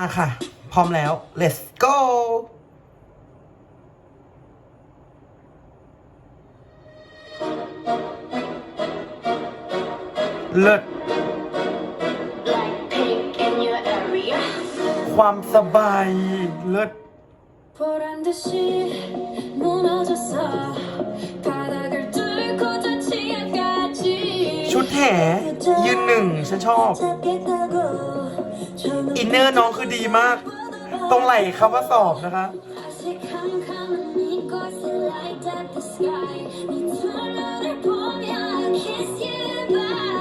อ่ะค่ะ พร้อมแล้ว let's go เลิศ Blackpink in your area. ความสบาย เลิศ 보란 듯이 무너졌어. 바닥을 뚫고 저 치아까지. ชุดแถยืนหนึ่ง ฉันชอบ อินเนอร์น้องคือดีมาก ตรงไหล่คำว่าสอบนะคะ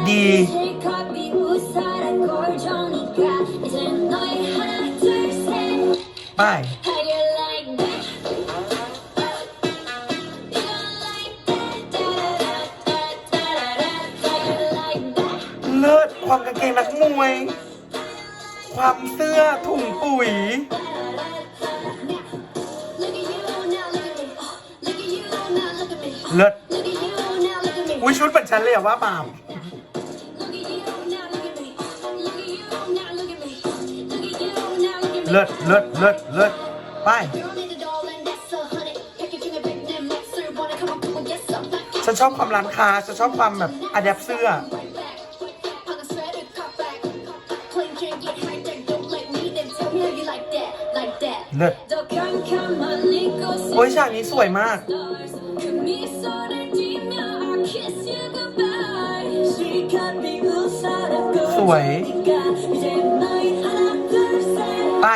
ดี ไป เลิศความกางเกงนักมวย ความเสื้อถุงปุ๋ย เลิศอุ้ยชุดเหมือนฉันเลยอะว่าปามเลิศเลิศเลิศเลิศไปฉันชอบความร้านค้าฉันชอบความแบบอะแดปเสื้อ เลิศโอ้ยฉากนี้สวยมาก สวย ไป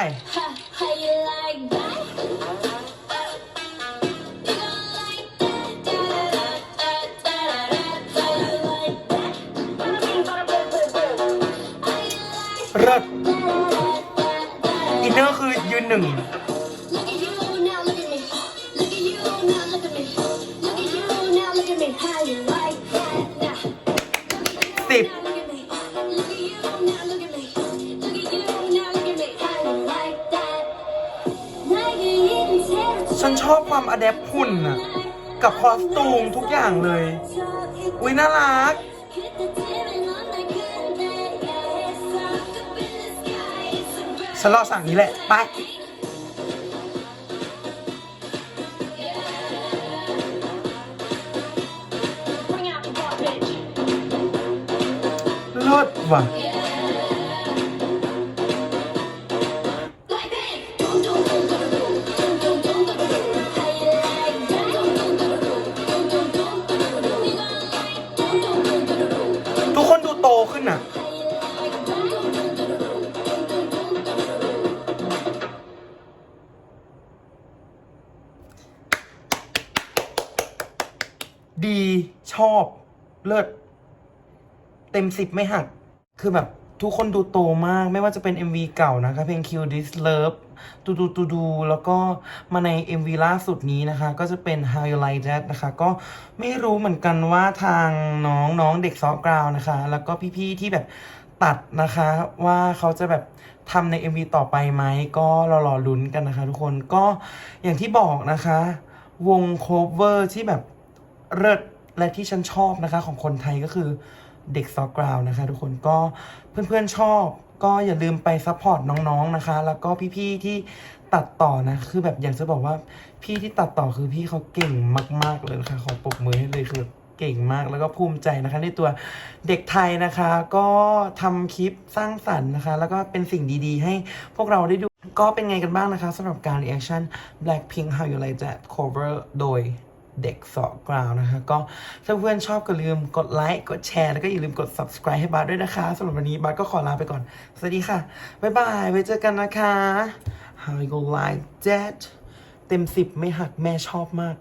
ฉันชอบความอะแดปหุ่นอะกับคอสตูมทุกอย่างเลย อุ้ยน่ารัก ฉันรอสั่งนี้แหละ ไป Lord, one. ดีชอบเลิศเต็มสิบไม่หัก คือแบบทุกคนดูโตมากไม่ว่าจะเป็น MV เก่านะคะ เพลง Kill This Love ตูดูตูดู แล้วก็มาใน MV ล่าสุดนี้นะคะ ก็จะเป็น How You Like That นะคะ ก็ไม่รู้เหมือนกันว่าทางน้องน้องเด็กซอฟกราวนะคะ แล้วก็พี่ๆที่แบบตัดนะคะ ว่าเขาจะแบบทำใน MV ต่อไปไหม ก็รอรอลุ้นกันนะคะทุกคนก็อย่างที่บอกนะคะ วงโคเวอร์ที่แบบ เลิศและที่ฉันชอบนะคะ ของคนไทยก็คือเด็กซอกกราวนะคะ ทุกคนก็เพื่อนๆชอบ ก็อย่าลืมไปซัพพอร์ตน้องๆนะคะ แล้วก็พี่ๆที่ตัดต่อนะ คือแบบอยากจะบอกว่าพี่ที่ตัดต่อคือพี่เขาเก่งมาก ๆเลยนะคะขอปรบมือให้เลยคือเก่งมากแล้วก็ภูมิใจนะคะ ในตัวเด็กไทยนะคะ ก็ทำคลิปสร้างสรรค์นะคะ แล้วก็เป็นสิ่งดีๆ ให้พวกเราได้ดู ก็เป็นไงกันบ้างนะคะสำหรับการ reaction Blackpink How You Like That cover โดย เด็กสอกราวนะคะ ก็ถ้าเพื่อนชอบก็ลืมกดไลค์ กดแชร์ แล้วก็อย่าลืมกด subscribe ให้บาสด้วยนะคะสำหรับวันนี้บาสก็ขอลาไปก่อน สวัสดีค่ะ บ๊ายบาย ไว้เจอกันนะคะ How you like that เต็มสิบไม่หักแม่ชอบมาก